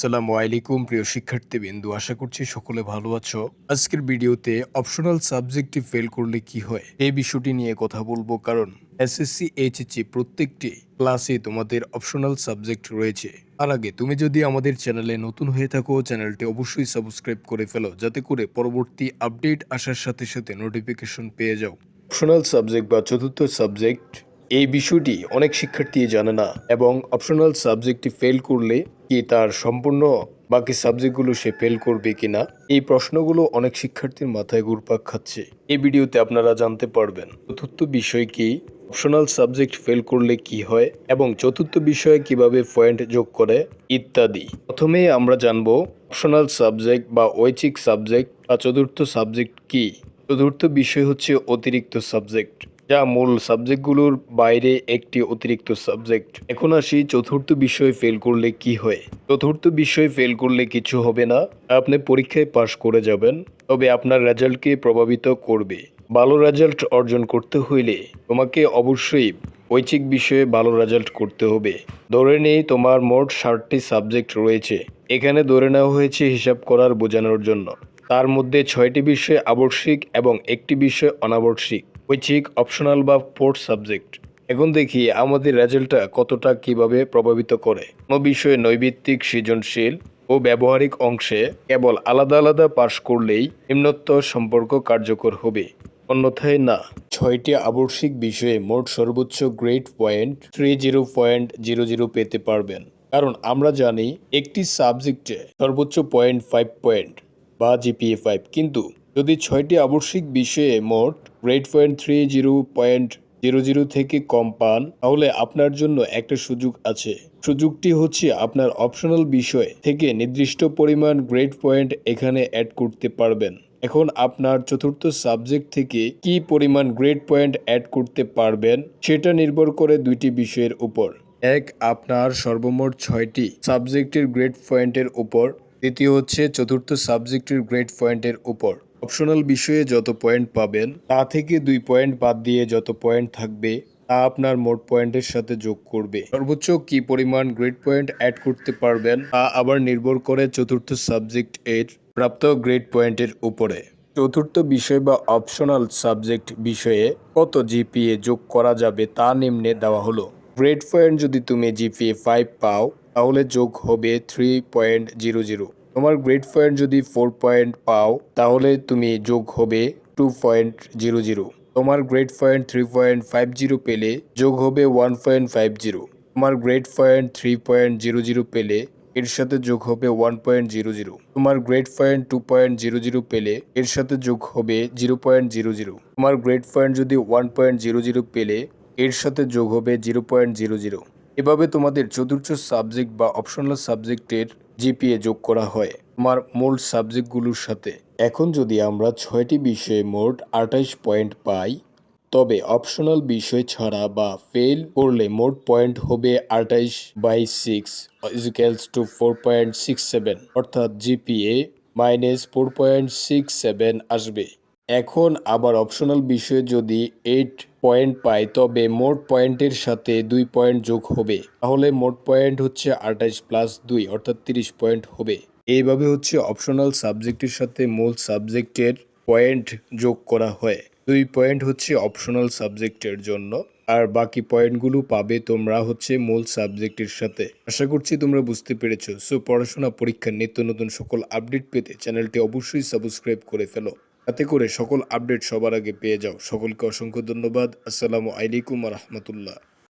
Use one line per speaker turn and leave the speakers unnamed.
আসসালামু আলাইকুম, প্রিয় শিক্ষার্থী বিন্দু আশা করছি সকলে ভালো আছো। আজকের ভিডিওতে অপশনাল সাবজেক্টটি ফেল করলে কি হয় এই বিষয়টি নিয়ে কথা বলব। কারণ এসএসসি এইচএসসি প্রত্যেকটি ক্লাসে তোমাদের অপশনাল সাবজেক্ট রয়েছে। তার আগে তুমি যদি আমাদের চ্যানেলে নতুন হয়ে থাকো, চ্যানেলটি অবশ্যই সাবস্ক্রাইব করে ফেলো, যাতে করে পরবর্তী আপডেট আসার সাথে সাথে নোটিফিকেশন পেয়ে যাও। অপশনাল সাবজেক্ট বা চতুর্থ সাবজেক্ট এই বিষয়টি অনেক শিক্ষার্থী জানে না এবং অপশনাল সাবজেক্টটি ফেল করলে কি তার সম্পূর্ণ বাকি সাবজেক্টগুলো সে ফেল করবে কিনা? এই প্রশ্নগুলো অনেক শিক্ষার্থীর মাথায় ঘুরপাক খাচ্ছে। এই ভিডিওতে আপনারা জানতে পারবেন, চতুর্থ বিষয় কি? অপশনাল সাবজেক্ট ফেল করলে কি হয়? এবং চতুর্থ বিষয়ে কীভাবে পয়েন্ট যোগ করে? ইত্যাদি। প্রথমেই আমরা জানব অপশনাল সাবজেক্ট বা ঐচ্ছিক সাবজেক্ট বা চতুর্থ সাবজেক্ট কি? চতুর্থ বিষয় হচ্ছে অতিরিক্ত সাবজেক্ট যা মূল সাবজেক্টগুলোর বাইরে একটি অতিরিক্ত সাবজেক্ট। এখন আসি চতুর্থ বিষয় ফেল করলে কি হয়? চতুর্থ বিষয় ফেল করলে কিছু হবে না, আপনি পরীক্ষায় পাশ করে যাবেন, তবে আপনার রেজাল্টকে প্রভাবিত করবে। ভালো রেজাল্ট অর্জন করতে হইলে তোমাকে অবশ্যই ঐচ্ছিক বিষয়ে ভালো রেজাল্ট করতে হবে। ধরে নেই তোমার মোট ষাটটি সাবজেক্ট রয়েছে, এখানে ধরে নেওয়া হয়েছে হিসাব করার বোঝানোর জন্য। তার মধ্যে ছয়টি বিষয় আবশ্যিক এবং একটি বিষয় অনাবশ্যিক। ঐচ্ছিক অপশনাল বা ফোর্থ সাবজেক্ট এখন দেখি আমাদের রেজাল্টটা কতটা কীভাবে প্রভাবিত করে। কোনো বিষয়ে নৈবিত্তিক, সৃজনশীল ও ব্যবহারিক অংশে কেবল আলাদা আলাদা পাশ করলেই নিম্নত্ব সম্পর্ক কার্যকর হবে। অন্যথায় না। ছয়টি আবশ্যিক বিষয়ে মোট সর্বোচ্চ grade point three zero point zero zero পেতে পারবেন। কারণ আমরা জানি একটি সাবজেক্টে সর্বোচ্চ পয়েন্ট ফাইভ পয়েন্ট বা জিপিএ ফাইভ কিন্তু যদি ছয়টি আবশ্যিক বিষয়ে মোট grade point three zero point zero zero থেকে কম পান, তাহলে আপনার জন্য একটা সুযোগ আছে। সুযোগটি হচ্ছে আপনার অপশনাল বিষয় থেকে নির্দিষ্ট পরিমাণ গ্রেড পয়েন্ট এখানে অ্যাড করতে পারবেন। এখন আপনার চতুর্থ সাবজেক্ট থেকে কি পরিমাণ গ্রেড পয়েন্ট অ্যাড করতে পারবেন, সেটা নির্ভর করে দুইটি বিষয়ের উপর। এক, আপনার সর্বমোট ছয়টি সাবজেক্টের গ্রেড পয়েন্টের উপর। দ্বিতীয় হচ্ছে চতুর্থ সাবজেক্টের গ্রেড পয়েন্টের উপর। অপশনাল বিষয়ে যত পয়েন্ট পাবেন, তা থেকে দুই পয়েন্ট বাদ দিয়ে যত পয়েন্ট থাকবে, তা আপনার মোট পয়েন্টের সাথে যোগ করবে। সর্বোচ্চ কি পরিমাণ গ্রেড পয়েন্ট অ্যাড করতে পারবেন, তা আবার নির্ভর করে চতুর্থ সাবজেক্ট এর প্রাপ্ত গ্রেড পয়েন্টের উপরে। চতুর্থ বিষয় বা অপশনাল সাবজেক্ট বিষয়ে কত জিপিএ যোগ করা যাবে, তা নিম্নে দেওয়া হলো। গ্রেড পয়েন্ট যদি তুমি জিপিএ ফাইভ পাও, তাহলে যোগ হবে থ্রি পয়েন্ট জিরো জিরো তোমার গ্রেড পয়েন্ট যদি ফোর পয়েন্ট পাও, তাহলে তুমি যোগ হবে টু পয়েন্ট জিরো জিরো তোমার grade point three point five zero পেলে যোগ হবে ওয়ান পয়েন্ট ফাইভ জিরো তোমার grade point three point zero zero পেলে এর সাথে যোগ হবে ওয়ান পয়েন্ট জিরো জিরো তোমার grade point two point zero zero পেলে এর সাথে যোগ হবে জিরো পয়েন্ট জিরো জিরো তোমার গ্রেড পয়েন্ট যদি ওয়ান পয়েন্ট জিরো জিরো পেলে এর সাথে যোগ হবে জিরো পয়েন্ট জিরো জিরো এভাবে তোমাদের চতুর্থ সাবজেক্ট বা অপশনাল সাবজেক্টের জিপিএ যোগ করা হয়। তোমার মূল সাবজেক্টগুলোর সাথে। এখন যদি আমরা ছয়টি বিষয়ে মোট আঠাইশ পয়েন্ট পাই, তবে অপশনাল বিষয় ছাড়া বা ফেল করলে মোট পয়েন্ট হবে আঠাইশ by six equals to four point six seven. অর্থাৎ GPA minus four point six seven আসবে। এখন আবার অপশনাল বিষয়ে যদি এইট পয়েন্ট পাই, তবে মোট পয়েন্টের সাথে দুই পয়েন্ট যোগ হবে। তাহলে মোট পয়েন্ট হচ্ছে আঠাইশ প্লাস দুই, অর্থাৎ তিরিশ পয়েন্ট হবে। এইভাবে হচ্ছে অপশনাল সাবজেক্টের সাথে মূল সাবজেক্টের পয়েন্ট যোগ করা হয়। দুই পয়েন্ট হচ্ছে অপশনাল সাবজেক্টের জন্য, আর বাকি পয়েন্টগুলো পাবে তোমরা হচ্ছে মূল সাবজেক্টের সাথে। আশা করছি তোমরা বুঝতে পেরেছ। সো পড়াশোনা পরীক্ষার নিত্য নতুন সকল আপডেট পেতে চ্যানেলটি অবশ্যই সাবস্ক্রাইব করে ফেলো। তাতে করে সকল আপডেট সবার আগে পেয়ে যাও। সকলকে অসংখ্য ধন্যবাদ। আসসালামু আলাইকুম রহমতুল্লাহ।